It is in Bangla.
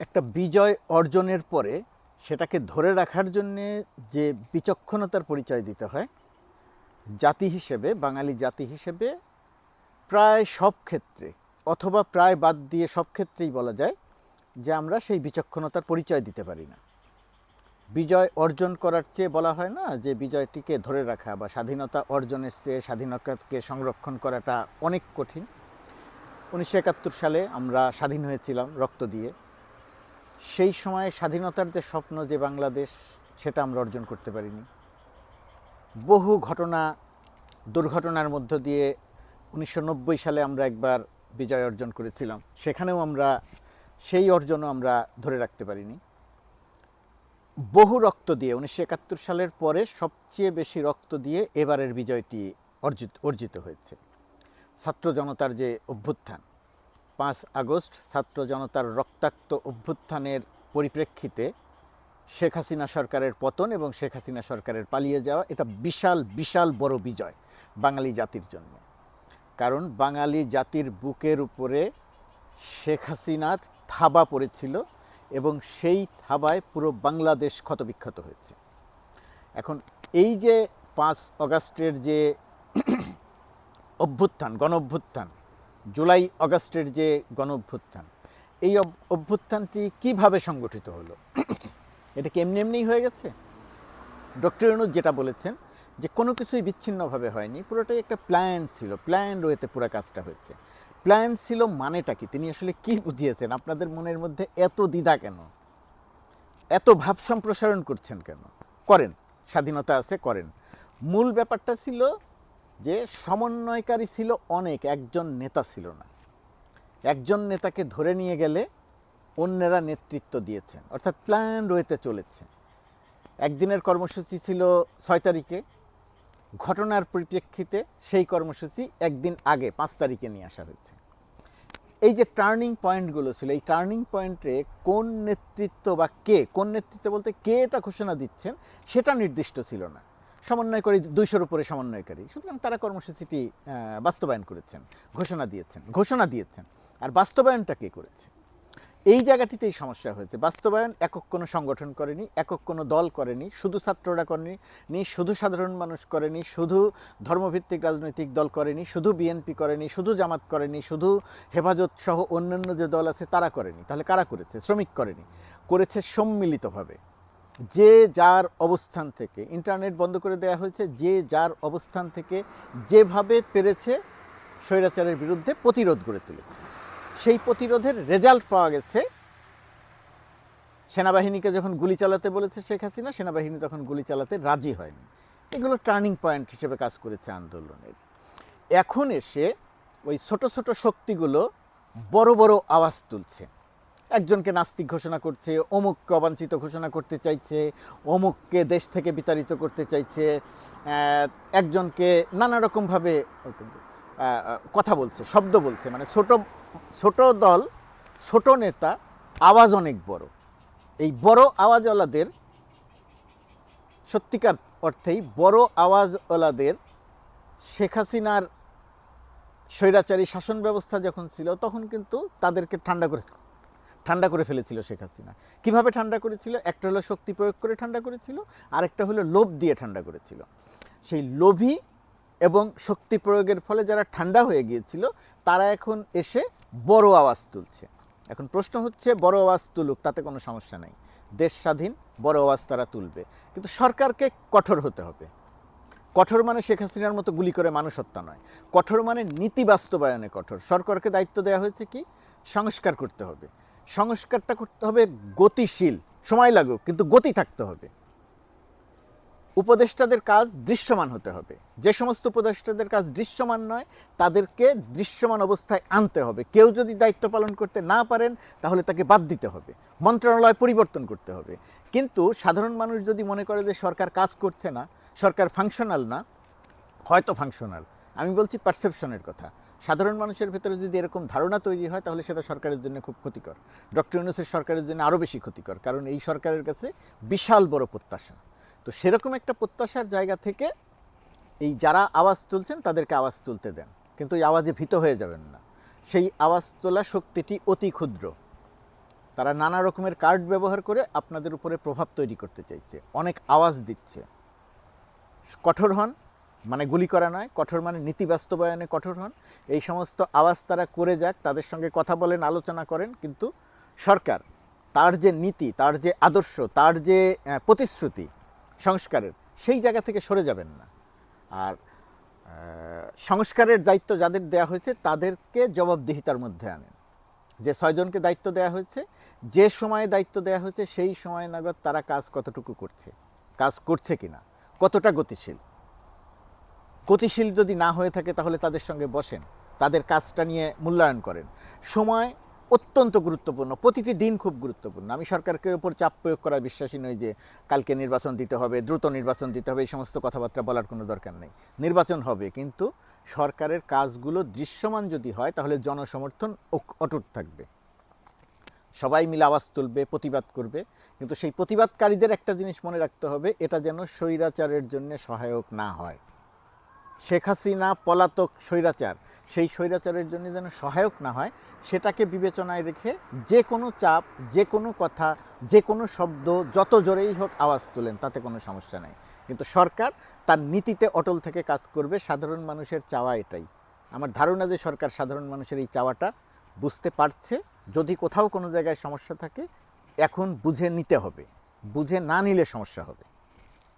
একটা বিজয় অর্জনের পরে সেটাকে ধরে রাখার জন্যে যে বিচক্ষণতার পরিচয় দিতে হয়, জাতি হিসেবে, বাঙালি জাতি হিসেবে প্রায় সব ক্ষেত্রে, অথবা প্রায় বাদ দিয়ে সব ক্ষেত্রেই বলা যায় যে আমরা সেই বিচক্ষণতার পরিচয় দিতে পারি না। বিজয় অর্জন করার চেয়ে বলা হয় না যে বিজয়টিকে ধরে রাখা বা স্বাধীনতা অর্জনের চেয়ে স্বাধীনতাকে সংরক্ষণ করাটা অনেক কঠিন। উনিশশো একাত্তর সালে আমরা স্বাধীন হয়েছিলাম রক্ত দিয়ে। সেই সময়ে স্বাধীনতার যে স্বপ্ন যে বাংলাদেশ, সেটা আমরা অর্জন করতে পারিনি। বহু ঘটনা, দুর্ঘটনার মধ্য দিয়ে উনিশশো নব্বই সালে আমরা একবার বিজয় অর্জন করেছিলাম। সেখানেও আমরা সেই অর্জনও আমরা ধরে রাখতে পারিনি। বহু রক্ত দিয়ে, উনিশশো একাত্তর সালের পরে সবচেয়ে বেশি রক্ত দিয়ে এবারের বিজয়টি অর্জিত অর্জিত হয়েছে। ছাত্র জনতার যে অভ্যুত্থান পাঁচ আগস্ট ছাত্র জনতার রক্তাক্ত অভ্যুত্থানের পরিপ্রেক্ষিতে শেখ হাসিনা সরকারের পতন এবং শেখ হাসিনা সরকারের পালিয়ে যাওয়া এটা বিশাল বিশাল বড় বিজয় বাঙালি জাতির জন্য। কারণ বাঙালি জাতির বুকের উপরে শেখ হাসিনার থাবা পড়েছিল এবং সেই থাবায় পুরো বাংলাদেশ ক্ষতবিক্ষত হয়েছে। এখন এই যে পাঁচ অগাস্টের যে অভ্যুত্থান গণ অভ্যুত্থান জুলাই অগাস্টের যে গণ অভ্যুত্থান এই অভ্যুত্থানটি কীভাবে সংগঠিত হলো? এটা কি এমনি এমনিই হয়ে গেছে? ডক্টর ইউনুস যেটা বলেছেন যে কোনো কিছুই বিচ্ছিন্নভাবে হয়নি, পুরোটাই একটা প্ল্যান ছিল, প্ল্যান রয়েতে পুরো কাজটা হয়েছে। প্ল্যান ছিল মানেটা কি? তিনি আসলে কি বুঝিয়েছেন? আপনাদের মনের মধ্যে এত দ্বিধা কেন? এত ভাব সম্প্রসারণ করছেন কেন? করেন, স্বাধীনতা আছে, করেন। মূল ব্যাপারটা ছিল যে সমন্বয়কারী ছিল অনেক, একজন নেতা ছিল না। একজন নেতাকে ধরে নিয়ে গেলে অন্যেরা নেতৃত্ব দিয়েছেন, অর্থাৎ প্ল্যান রয়েতে চলেছে। একদিনের কর্মসূচি ছিল ছয় তারিখে, ঘটনার পরিপ্রেক্ষিতে সেই কর্মসূচি একদিন আগে, পাঁচ তারিখে নিয়ে আসা হয়েছে। এই যে টার্নিং পয়েন্টগুলো ছিল, এই টার্নিং পয়েন্টে কোন নেতৃত্ব বা কে, কোন নেতৃত্ব বলতে কে এটা ঘোষণা দিচ্ছেন, সেটা নির্দিষ্ট ছিল না। সমন্বয়কারী দুইশোর উপরে সমন্বয়কারী। সুতরাং তারা কর্মসূচিটি বাস্তবায়ন করেছেন, ঘোষণা দিয়েছেন ঘোষণা দিয়েছেন। আর বাস্তবায়নটা কে করেছে? এই জায়গাটিতেই সমস্যা হয়েছে। বাস্তবায়ন, একক কোনো সংগঠন করেনি, একক কোনো দল করেনি, শুধু ছাত্ররা করেনি নি শুধু সাধারণ মানুষ করেনি, শুধু ধর্মভিত্তিক রাজনৈতিক দল করেনি, শুধু বিএনপি করেনি, শুধু জামাত করেনি, শুধু হেফাজত সহ অন্যান্য যে দল আছে তারা করেনি। তাহলে কারা করেছে? শ্রমিক করেনি। করেছে সম্মিলিতভাবে। যে যার অবস্থান থেকে, ইন্টারনেট বন্ধ করে দেওয়া হয়েছে, যে যার অবস্থান থেকে যেভাবে পেরেছে স্বৈরাচারের বিরুদ্ধে প্রতিরোধ গড়ে তুলেছে। সেই প্রতিরোধের রেজাল্ট পাওয়া গেছে। সেনাবাহিনীকে যখন গুলি চালাতে বলেছে শেখ হাসিনা, সেনাবাহিনী তখন গুলি চালাতে রাজি হয়নি। এগুলো টার্নিং পয়েন্ট হিসেবে কাজ করেছে আন্দোলনের। এখন এসে ওই ছোট ছোট শক্তিগুলো বড় বড় আওয়াজ তুলছে। একজনকে নাস্তিক ঘোষণা করছে, অমুককে অবাঞ্ছিত ঘোষণা করতে চাইছে, অমুককে দেশ থেকে বিতাড়িত করতে চাইছে একজনকে নানা রকমভাবে কথা বলছে, শব্দ বলছে মানে ছোট ছোট দল, ছোট নেতা, আওয়াজ অনেক বড়। এই বড় আওয়াজওয়ালাদের, সত্যিকার অর্থেই বড় আওয়াজওয়ালাদের শেখ হাসিনার স্বৈরাচারী শাসন ব্যবস্থা যখন ছিল, তখন কিন্তু তাদেরকে ঠান্ডা করে ঠান্ডা করে ফেলেছিল শেখ হাসিনা। কীভাবে ঠান্ডা করেছিল? একটা হলো শক্তি প্রয়োগ করে ঠান্ডা করেছিল, আরেকটা হলো লোভ দিয়ে ঠান্ডা করেছিল। সেই লোভী এবং শক্তি প্রয়োগের ফলে যারা ঠান্ডা হয়ে গিয়েছিল, তারা এখন এসে বড় আওয়াজ তুলছে। এখন প্রশ্ন হচ্ছে, বড় আওয়াজ তুলুক, তাতে কোনো সমস্যা নাই। দেশ স্বাধীন, বড় আওয়াজ তারা তুলবে। কিন্তু সরকারকে কঠোর হতে হবে। কঠোর মানে শেখ হাসিনার মতো গুলি করে মানুষ হত্যা নয়। কঠোর মানে নীতি বাস্তবায়নে কঠোর। সরকারকে দায়িত্ব দেওয়া হয়েছে কি? সংস্কার করতে হবে। সংস্কারটা করতে হবে গতিশীল। সময় লাগুক, কিন্তু গতি থাকতে হবে। উপদেষ্টাদের কাজ দৃশ্যমান হতে হবে। যে সমস্ত উপদেষ্টাদের কাজ দৃশ্যমান নয়, তাদেরকে দৃশ্যমান অবস্থায় আনতে হবে। কেউ যদি দায়িত্ব পালন করতে না পারেন, তাহলে তাকে বাদ দিতে হবে। মন্ত্রণালয় পরিবর্তন করতে হবে। কিন্তু সাধারণ মানুষ যদি মনে করে যে সরকার কাজ করছে না, সরকার ফাংশনাল না, হয়তো ফাংশনাল আমি বলছি পারসেপশনের কথা। সাধারণ মানুষের ভেতরে যদি এরকম ধারণা তৈরি হয়, তাহলে সেটা সরকারের জন্য খুব ক্ষতিকর। ডক্টর ইউনুসের সরকারের জন্য আরও বেশি ক্ষতিকর, কারণ এই সরকারের কাছে বিশাল বড় প্রত্যাশা। তো সেরকম একটা প্রত্যাশার জায়গা থেকে এই যারা আওয়াজ তুলছেন, তাদেরকে আওয়াজ তুলতে দেন। কিন্তু এই আওয়াজে ভীত হয়ে যাবেন না। সেই আওয়াজ তোলা শক্তিটি অতি ক্ষুদ্র। তারা নানা রকমের কার্ড ব্যবহার করে আপনাদের উপরে প্রভাব তৈরি করতে চাইছে। অনেক আওয়াজ দিচ্ছে। কঠোর হন মানে গুলি করা নয়, কঠোর মানে নীতি বাস্তবায়নে কঠোর হন। এই সমস্ত আওয়াজ তারা করে যাক, তাদের সঙ্গে কথা বলেন, আলোচনা করেন, কিন্তু সরকার, তার যে নীতি, তার যে আদর্শ, তার যে প্রতিশ্রুতি, সংস্কারের, সেই জায়গা থেকে সরে যাবেন না। আর সংস্কারের দায়িত্ব যাদের দেওয়া হয়েছে, তাদেরকে জবাবদিহিতার মধ্যে আনেন। যে ছয়জনকে দায়িত্ব দেওয়া হয়েছে, যে সময়ে দায়িত্ব দেওয়া হয়েছে, সেই সময় নাগাদ তারা কাজ কতটুকু করছে, কাজ করছে কিনা, কতটা গতিশীল গতিশীল যদি না হয়ে থাকে তাহলে তাদের সঙ্গে বসেন। তাদের কাজটা নিয়ে মূল্যায়ন করেন। সময় অত্যন্ত গুরুত্বপূর্ণ। প্রতিটি দিন খুব গুরুত্বপূর্ণ। আমি সরকারকে উপর চাপ প্রয়োগ করার বিশ্বাসী নই যে কালকে নির্বাচন দিতে হবে, দ্রুত নির্বাচন দিতে হবে, এই সমস্ত কথাবার্তা বলার কোনো দরকার নেই। নির্বাচন হবে, কিন্তু সরকারের কাজগুলো দৃশ্যমান যদি হয়, তাহলে জনসমর্থন অটুট থাকবে। সবাই মিলে আওয়াজ তুলবে, প্রতিবাদ করবে, কিন্তু সেই প্রতিবাদকারীদের একটা জিনিস মনে রাখতে হবে, এটা যেন স্বৈরাচারের জন্য সহায়ক না হয়। শেখ হাসিনা পলাতক স্বৈরাচার, সেই স্বৈরাচারের জন্য যেন সহায়ক না হয়, সেটাকে বিবেচনায় রেখে যে কোনো চাপ, যে কোনো কথা, যে কোনো শব্দ, যত জোরেই হোক আওয়াজ তোলেন, তাতে কোনো সমস্যা নেই। কিন্তু সরকার তার নীতিতে অটল থেকে কাজ করবে, সাধারণ মানুষের চাওয়া এটাই। আমার ধারণা যে সরকার সাধারণ মানুষের এই চাওয়াটা বুঝতে পারছে, যদি কোথাও কোনো জায়গায় সমস্যা থাকে, এখন বুঝে নিতে হবে। বুঝে না নিলে সমস্যা হবে।